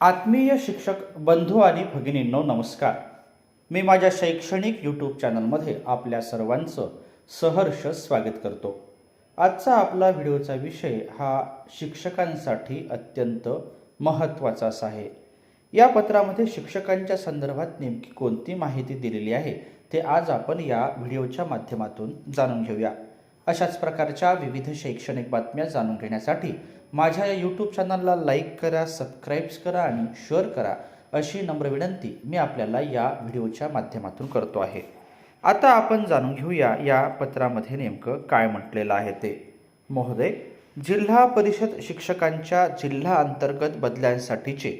आत्मीय शिक्षक बंधू आणि भगिनींनो नमस्कार. मी माझ्या शैक्षणिक यूट्यूब चॅनलमध्ये आपल्या सर्वांचं सहर्ष स्वागत करतो. आजचा आपला व्हिडिओचा विषय हा शिक्षकांसाठी अत्यंत महत्त्वाचा असा आहे. या पत्रामध्ये शिक्षकांच्या संदर्भात नेमकी कोणती माहिती दिलेली आहे ते आज आपण या व्हिडिओच्या माध्यमातून जाणून घेऊया. अशाच प्रकारच्या विविध शैक्षणिक बातम्या जाणून घेण्यासाठी माझ्या या यूट्यूब चॅनलला लाईक करा सबस्क्राईब्स करा आणि शेअर करा अशी नम्र विनंती मी आपल्याला या व्हिडिओच्या माध्यमातून करतो आहे. आता आपण जाणून घेऊया या पत्रामध्ये नेमकं काय म्हटलेलं आहे ते. महोदय जिल्हा परिषद शिक्षकांच्या जिल्हा अंतर्गत बदल्यांसाठीचे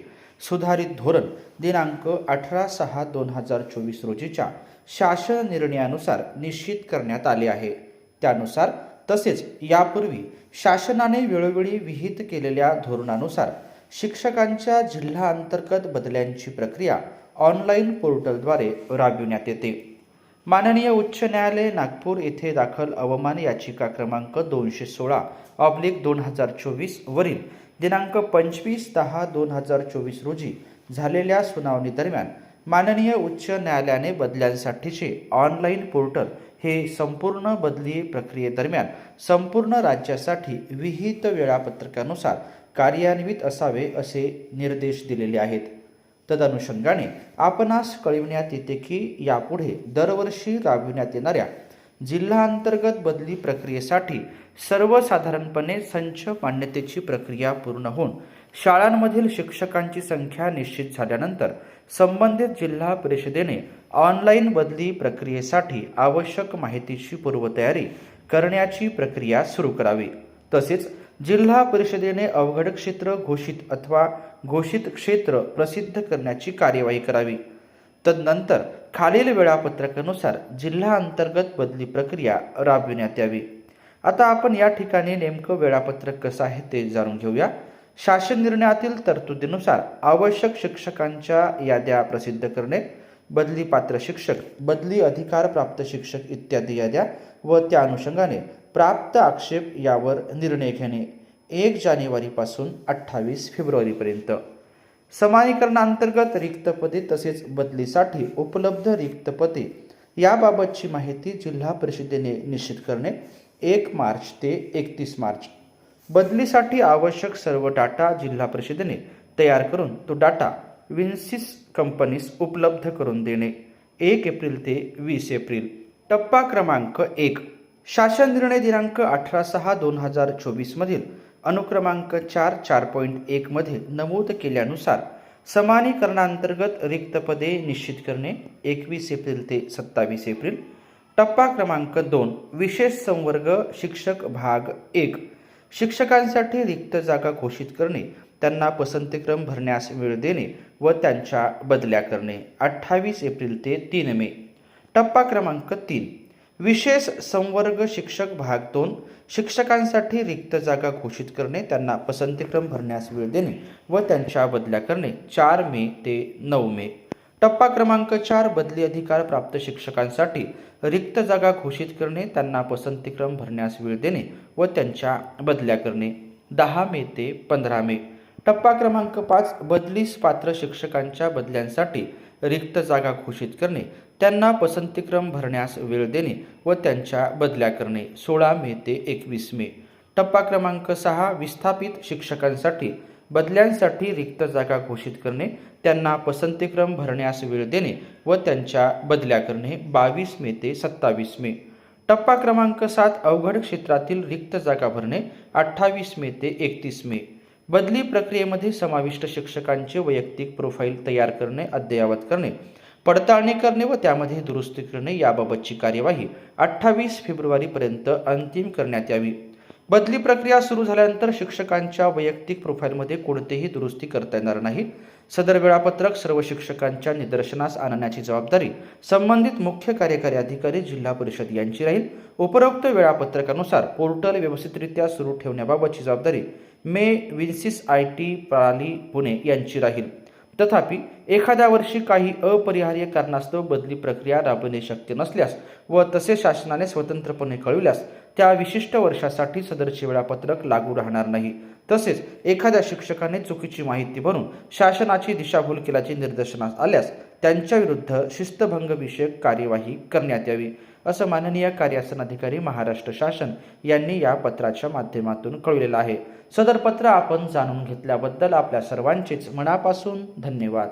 सुधारित धोरण दिनांक अठरा सहा दोन हजार चोवीस रोजीच्या शासन निर्णयानुसार निश्चित करण्यात आले आहे. त्यानुसार तसेच यापूर्वी शासनाने वेळोवेळी विहित केलेल्या धोरणानुसार शिक्षकांच्या जिल्हा अंतर्गत बदल्यांची प्रक्रिया ऑनलाईन पोर्टलद्वारे राबविण्यात येते. माननीय उच्च न्यायालय नागपूर येथे दाखल अवमान याचिका क्रमांक दोनशे सोळा ऑब्लिक दोन हजार चोवीस वरील दिनांक पंचवीस दहा दोन हजार चोवीस रोजी झालेल्या सुनावणीदरम्यान माननीय उच्च न्यायालयाने बदल्यांसाठीचे ऑनलाईन पोर्टल हे संपूर्ण बदली प्रक्रियेदरम्यान संपूर्ण राज्यासाठी विहित वेळापत्रकानुसार कार्यान्वित असावे असे निर्देश दिलेले आहेत. तदनुषंगाने आपणास कळविण्यात येते की यापुढे दरवर्षी राबविण्यात येणाऱ्या जिल्हा अंतर्गत बदली प्रक्रियेसाठी सर्वसाधारणपणे संच मान्यतेची प्रक्रिया पूर्ण होऊन शाळांमधील शिक्षकांची संख्या निश्चित झाल्यानंतर संबंधित जिल्हा परिषदेने ऑनलाईन बदली प्रक्रियेसाठी आवश्यक माहितीची पूर्वतयारी करण्याची प्रक्रिया सुरू करावी. तसेच जिल्हा परिषदेने अवघड क्षेत्र घोषित अथवा घोषित क्षेत्र प्रसिद्ध करण्याची कार्यवाही करावी. तदनंतर खालील वेळापत्रकानुसार जिल्हा अंतर्गत बदली प्रक्रिया राबविण्यात यावी. आता आपण या ठिकाणी नेमकं वेळापत्रक कसं आहे ते जाणून घेऊया. शासन निर्णयातील तरतुदीनुसार आवश्यक शिक्षकांच्या याद्या प्रसिद्ध करणे बदली पात्र शिक्षक बदली अधिकार प्राप्त शिक्षक इत्यादी याद्या व त्या अनुषंगाने प्राप्त आक्षेप यावर निर्णय घेणे. एक जानेवारीपासून अठ्ठावीस फेब्रुवारीपर्यंत. समानीकरणांतर्गत रिक्त पदे तसेच बदलीसाठी उपलब्ध रिक्त पदे याबाबतची माहिती जिल्हा परिषदेने निश्चित करणे एक मार्च ते एकतीस मार्च. बदलीसाठी आवश्यक सर्व डाटा जिल्हा परिषदेने तयार करून तो डाटा विन्सिस कंपनीस उपलब्ध करून देणे. एक एप्रिल ते वीस एप्रिल. टप्पा क्रमांक एक. शासन निर्णय दिनांक अठरा सहा दोन हजार चोवीसमधील अनुक्रमांक चार चार पॉईंट एकमध्ये नमूद केल्यानुसार समानीकरणांतर्गत रिक्त पदे निश्चित करणे एकवीस एप्रिल ते सत्तावीस एप्रिल. टप्पा क्रमांक दोन. विशेष संवर्ग शिक्षक भाग एक. शिक्षकांसाठी रिक्त जागा घोषित करणे त्यांना पसंतीक्रम भरण्यास वेळ देणे व त्यांच्या बदल्या करणे. अठ्ठावीस एप्रिल ते तीन मे. टप्पा क्रमांक तीन. विशेष संवर्ग शिक्षक भाग दोन. शिक्षकांसाठी रिक्त जागा घोषित करणे त्यांना पसंतीक्रम भरण्यास वेळ देणे व त्यांच्या बदल्या करणे. चार मे ते नऊ मे. टप्पा क्रमांक चार बदली अधिकार प्राप्त शिक्षकांसाठी रिक्त जागा घोषित करणे त्यांना पसंतीक्रम भरण्यास वेळ देणे व त्यांच्या बदल्या करणे. दहा मे ते पंधरा मे. टप्पा क्रमांक पाच बदलीस पात्र शिक्षकांच्या बदल्यांसाठी रिक्त जागा घोषित करणे त्यांना पसंतीक्रम भरण्यास वेळ देणे व त्यांच्या बदल्या करणे. सोळा मे ते एकवीस मे. टप्पा क्रमांक सहा विस्थापित शिक्षकांसाठी बदल्यांसाठी रिक्त जागा घोषित करणे त्यांना पसंतीक्रम भरण्यास वेळ देणे व त्यांच्या बदल्या करणे बावीस मे ते सत्तावीस मे. टप्पा क्रमांक सात अवघड क्षेत्रातील रिक्त जागा भरणे अठ्ठावीस मे ते एकतीस मे. बदली प्रक्रियेमध्ये समाविष्ट शिक्षकांचे वैयक्तिक प्रोफाईल तयार करणे अद्ययावत करणे पडताळणी करणे व त्यामध्ये दुरुस्ती करणे याबाबतची कार्यवाही अठ्ठावीस फेब्रुवारीपर्यंत अंतिम करण्यात यावी. बदली प्रक्रिया सुरू झाल्यानंतर शिक्षकांच्या वैयक्तिक प्रोफाईलमध्ये कोणतेही दुरुस्ती करता येणार नाही. सदर वेळापत्रक सर्व शिक्षकांच्या निदर्शनास आणण्याची जबाबदारी संबंधित मुख्य कार्यकारी अधिकारी जिल्हा परिषद यांची राहील. उपरोक्त वेळापत्रकानुसार पोर्टल व्यवस्थितरित्या सुरू ठेवण्याबाबतची जबाबदारी मे विन्सिस आय टी प्रणाली पुणे यांची राहील. तथापि एखाद्या वर्षी काही अपरिहार्य कारणास्तव बदली प्रक्रिया राबविणे शक्य नसल्यास व तसे शासनाने स्वतंत्रपणे कळविल्यास त्या विशिष्ट वर्षासाठी सदरचे वेळापत्रक लागू राहणार नाही. तसेच एखाद्या शिक्षकाने चुकीची माहिती भरून शासनाची दिशाभूल केल्याचे निदर्शनास आल्यास त्यांच्या विरुद्ध शिस्तभंग विषयक कार्यवाही करण्यात यावी. असं माननीय कार्यासन अधिकारी महाराष्ट्र शासन यांनी या पत्राच्या माध्यमातून कळविलेलं आहे. सदर पत्र आपण जाणून घेतल्याबद्दल आपल्या सर्वांचेच मनापासून धन्यवाद.